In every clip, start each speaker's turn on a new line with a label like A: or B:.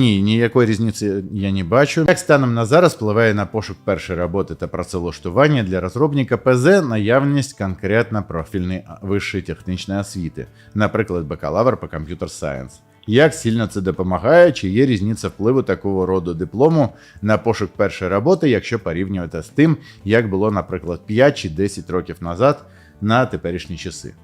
A: Ні, ніякої різниці я не бачу. Як станом на зараз впливає на пошук першої роботи та працевлаштування для розробника ПЗ наявність конкретно профільної вищої технічної освіти, наприклад, бакалавр по комп'ютер сайенс. Як сильно це допомагає, чи є різниця впливу такого роду диплому на пошук першої роботи, якщо порівнювати з тим, як було, наприклад, 5 чи 10 років назад на теперішні часи?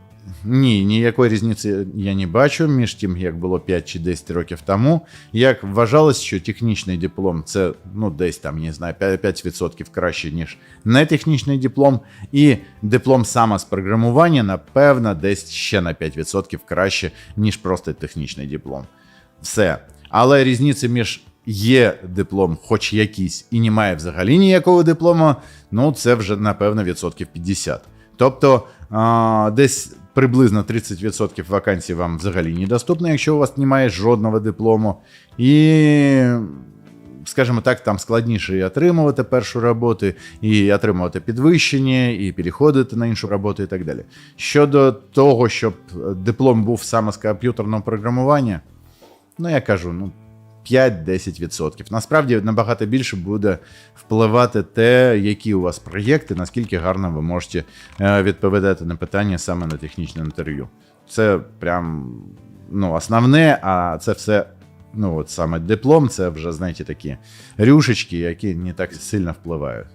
A: Ні, ніякої різниці я не бачу між тим, як було 5 чи 10 років тому. Як вважалось, що технічний диплом це ну десь там, не знаю, 5%, 5% краще, ніж нетехнічний диплом, і диплом саме з програмування, напевно, десь ще на 5% краще, ніж просто технічний диплом. Все. Але різниці між є диплом, хоч якийсь, і немає взагалі ніякого диплому, ну це вже напевно відсотків 50. Тобто а, десь приблизно 30% вакансій вам взагалі недоступно, якщо у вас немає жодного диплому. І, скажімо так, там складніше і отримувати першу роботу, і отримувати підвищення, і переходити на іншу роботу, і так далі. Щодо того, щоб диплом був саме з комп'ютерного програмування, ну я кажу, ну. 5-10%. Насправді набагато більше буде впливати те, які у вас проєкти, наскільки гарно ви можете е, відповідати на питання саме на технічне інтерв'ю. Це прям ну, основне, а це все. Ну, от саме диплом, це вже, знаєте, такі рюшечки, які не так сильно впливають.